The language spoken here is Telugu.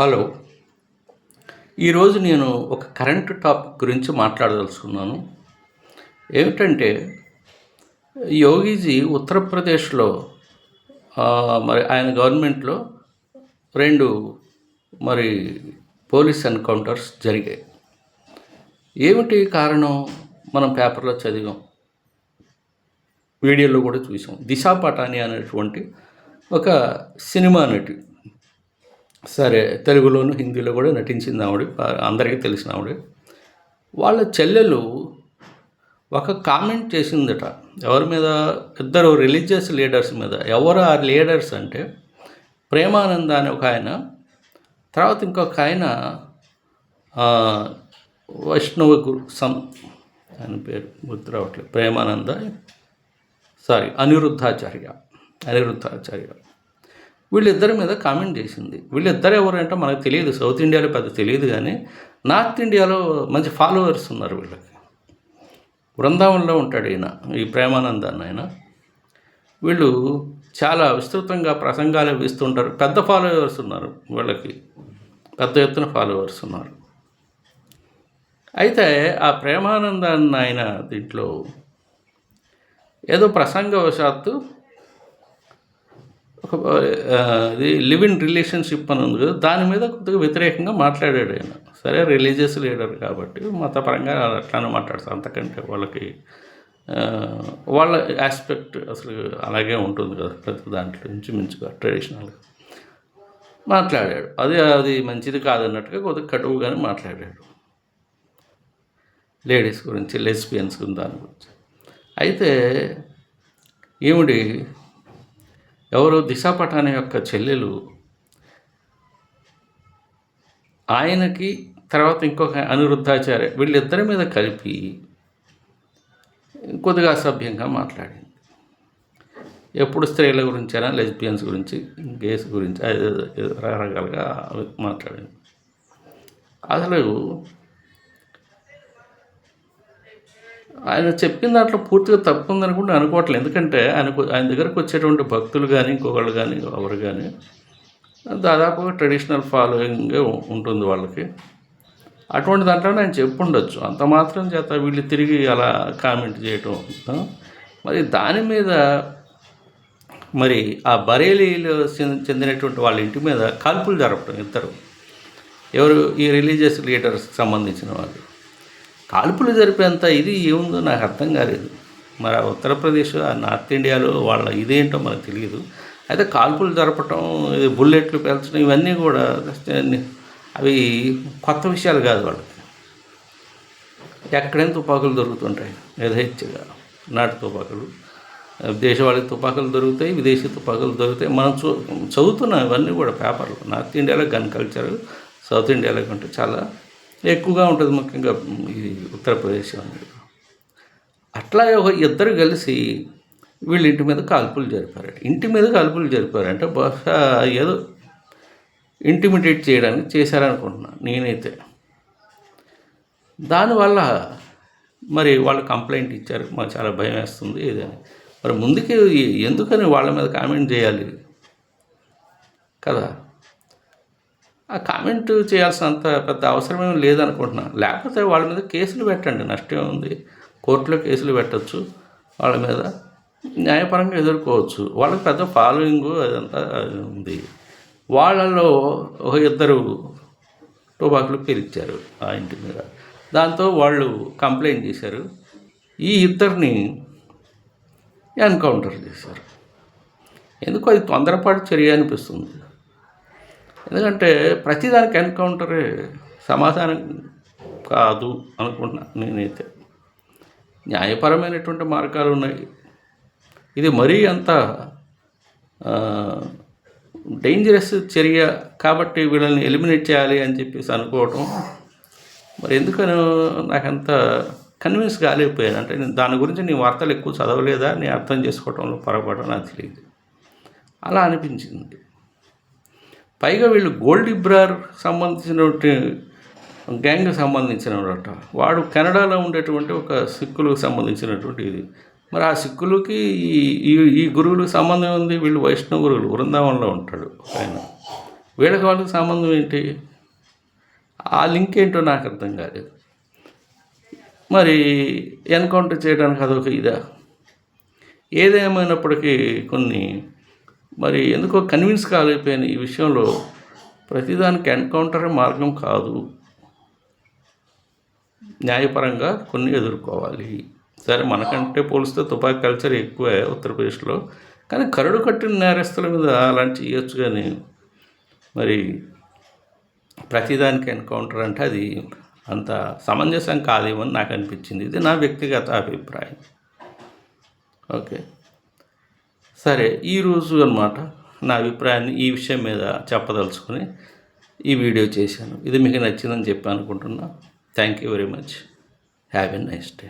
హలో. ఈరోజు నేను ఒక కరెంట్ టాపిక్ గురించి మాట్లాడదలుచుకున్నాను. ఏమిటంటే యోగీజీ ఉత్తరప్రదేశ్లో మరి ఆయన గవర్నమెంట్లో రెండు మరి పోలీస్ ఎన్కౌంటర్స్ జరిగాయి. ఏమిటి కారణం? మనం పేపర్లో చదివాం. వీడియోలో కూడా చూసాం. దిశా పటాని అనేటువంటి ఒక సినిమా నటి సరే తెలుగులోను హిందీలో కూడా నటించింది ఆవిడ అందరికీ తెలిసిన ఆవిడ. వాళ్ళ చెల్లెలు ఒక కామెంట్ చేసిందట ఎవరి మీద ఇద్దరు రిలీజియస్ లీడర్స్ మీద. ఎవరు ఆ లీడర్స్ అంటే ప్రేమానంద అనే ఒక ఆయన తర్వాత ఇంకొక ఆయన వైష్ణవ గురు సం ఆయన పేరు గుర్తు రావట్లేదు. ప్రేమానంద సారీ అనిరుద్ధాచార్య అనిరుద్ధాచార్య. వీళ్ళిద్దరి మీద కామెంట్ చేసింది. వీళ్ళిద్దరు ఎవరంటే మనకు తెలియదు. సౌత్ ఇండియాలో పెద్ద తెలియదు కానీ నార్త్ ఇండియాలో మంచి ఫాలోవర్స్ ఉన్నారు వీళ్ళకి. బృందావనంలో ఉంటాడు ఈయన ఈ ప్రేమానంద అన్న ఆయన. వీళ్ళు చాలా విస్తృతంగా ప్రసంగాలు ఇస్తుంటారు. పెద్ద ఫాలోవర్స్ ఉన్నారు వీళ్ళకి. పెద్ద ఎత్తున ఫాలోవర్స్ ఉన్నారు. అయితే ఆ ప్రేమానంద అన్న ఆయన దీంట్లో ఏదో ప్రసంగవశాత్తు ఒక ఇది లివ్ ఇన్ రిలేషన్షిప్ అని ఉంది కదా దాని మీద కొద్దిగా వ్యతిరేకంగా మాట్లాడాడు ఆయన. సరే రిలీజియస్ లీడర్ కాబట్టి మతపరంగా అట్లానే మాట్లాడతారు. అంతకంటే వాళ్ళకి వాళ్ళ ఆస్పెక్ట్ అసలు అలాగే ఉంటుంది కదా ప్రతి దాంట్లో నుంచి మించుగా ట్రెడిషనల్గా. మాట్లాడాడు. అది అది మంచిది కాదన్నట్టుగా కొద్దిగా కటువుగానే మాట్లాడాడు. లేడీస్ గురించి లెస్బియన్స్ గురించి దాని గురించి. అయితే ఈవిడి ఎవరు దిశాపటాన యొక్క చెల్లెలు? ఆయనకి తర్వాత ఇంకొక అనిరుద్ధాచార్య వీళ్ళిద్దరి మీద కలిపి కొద్దిగా అసభ్యంగా మాట్లాడింది. ఎప్పుడు స్త్రీల గురించైనా లెస్బియన్స్ గురించి గేస్ గురించి రకరకాలుగా మాట్లాడింది. అసలు ఆయన చెప్పిన దాంట్లో పూర్తిగా తప్పు ఉందని కూడా అనుకోవట్లేదు. ఎందుకంటే ఆయనకు ఆయన దగ్గరకు వచ్చేటువంటి భక్తులు కానీ ఇంకొకళ్ళు కానీ ఎవరు కానీ దాదాపుగా ట్రెడిషనల్ ఫాలోయింగ్ ఉంటుంది వాళ్ళకి. అటువంటి దాంట్లో ఆయన చెప్పుండొచ్చు. అంత మాత్రం చేత వీళ్ళు తిరిగి అలా కామెంట్ చేయటం మరి దాని మీద మరి ఆ బరేలీలో చెంది- చెందినటువంటి వాళ్ళ ఇంటి మీద కాల్పులు జరపడం ఇద్దరు. ఎవరు? ఈ రిలీజియస్ లీడర్స్కి సంబంధించిన వాళ్ళు. కాల్పులు జరిపేంత ఇది ఏముందో నాకు అర్థం కాలేదు. మరి ఉత్తరప్రదేశ్ ఆ నార్త్ ఇండియాలో వాళ్ళ ఇదేంటో మనకు తెలియదు. అయితే కాల్పులు జరపటం బుల్లెట్లు పేల్చడం ఇవన్నీ కూడా అవి కొత్త విషయాలు కాదు వాళ్ళకి. ఎక్కడైనా తుపాకులు దొరుకుతుంటాయి యథేచ్ఛగా. నాటు తుపాకులు. దేశవాళీ తుపాకులు దొరుకుతాయి విదేశీ తుపాకులు దొరుకుతాయి. మనం చూ చదువుతున్నాం ఇవన్నీ కూడా పేపర్లు. నార్త్ ఇండియాలో గన్ కల్చర్ సౌత్ ఇండియాలో కంటే చాలా ఎక్కువగా ఉంటుంది ముఖ్యంగా ఈ ఉత్తరప్రదేశ్ అనేది. అట్లాగే ఒక ఇద్దరు కలిసి వీళ్ళ ఇంటి మీద కాల్పులు జరిపారు ఇంటి మీద కాల్పులు జరిపారంటే బహుశా ఏదో ఇంటిమిడియేట్ చేయడానికి చేశారనుకుంటున్నాను నేనైతే. దానివల్ల మరి వాళ్ళు కంప్లైంట్ ఇచ్చారు. మాకు చాలా భయం వేస్తుంది ఏదని. మరి ముందుకే ఎందుకని వాళ్ళ మీద కామెంట్ చేయాలి కదా? కామెంట్ చేయాల్సినంత పెద్ద అవసరమేం లేదనుకుంటున్నాను లేకపోతే వాళ్ళ మీద కేసులు పెట్టండి. నష్టం ఉంది. కోర్టులో కేసులు పెట్టచ్చు. వాళ్ళ మీద న్యాయపరంగా ఎదుర్కోవచ్చు. వాళ్ళకి పెద్ద ఫాలోయింగ్ అదంతా ఉంది. వాళ్ళలో ఒక ఇద్దరు టోబాకులు పిలిచారు ఆ ఇంటి మీద. దాంతో వాళ్ళు కంప్లైంట్ చేశారు. ఈ ఇద్దరిని ఎన్కౌంటర్ చేశారు. ఎందుకు అది తొందరపాటు చర్య అనిపిస్తుంది. ఎందుకంటే ప్రతిదానికి ఎన్కౌంటరే సమాధానం కాదు అనుకుంటున్నా నేనైతే న్యాయపరమైనటువంటి మార్గాలు ఉన్నాయి. ఇది మరీ అంత డేంజరస్ చర్య కాబట్టి వీళ్ళని ఎలిమినేట్ చేయాలి అని చెప్పేసి అనుకోవటం. మరి ఎందుకని నాకంత కన్విన్స్ కాలేకపోయాను. అంటే నేను దాని గురించి నీ వార్తలు ఎక్కువ చదవలేదా నేను అర్థం చేసుకోవటంలో పొరపాటు నాకు తెలియదు. అలా అనిపించింది. పైగా వీళ్ళు గోల్డ్ ఇబ్రార్ సంబంధించినటువంటి గ్యాంగ్ సంబంధించినట వాడు కెనడాలో ఉండేటువంటి ఒక సిక్కులకు సంబంధించినటువంటి ఇది. మరి ఆ సిక్కులకి ఈ ఈ ఈ గురువులకు సంబంధం ఉంది వీళ్ళు వైష్ణవ గురువులు బృందావనంలో ఉంటాడు ఆయన. వీళ్ళకి వాళ్ళకి సంబంధం ఏంటి? ఆ లింక్ ఏంటో నాకు అర్థం కాలేదు. మరి ఎన్కౌంటర్ చేయడానికి అదొక ఇదా? ఏదేమైనప్పటికీ కొన్ని మరి ఎందుకో కన్విన్స్ కాలేకపోయాను ఈ విషయంలో. ప్రతిదానికి ఎన్కౌంటరే మార్గం కాదు. న్యాయపరంగా కొన్ని ఎదుర్కోవాలి. సరే మనకంటే పోలిస్తే తుపాకీ కల్చర్ ఎక్కువే ఉత్తరప్రదేశ్లో. కానీ కరడు కట్టిన నేరస్తుల మీద అలాంటి చేయొచ్చు కానీ మరి ప్రతిదానికి ఎన్కౌంటర్ అంటే అది అంత సమంజసం కాదేమని నాకు అనిపించింది. ఇది నా వ్యక్తిగత అభిప్రాయం. ఓకే. సరే ఈరోజు అన్నమాట నా అభిప్రాయాన్ని ఈ విషయం మీద చెప్పదలుచుకుని ఈ వీడియో చేశాను. ఇది మీకు నచ్చిందని చెప్పి అనుకుంటున్నా. Thank you very much have a nice day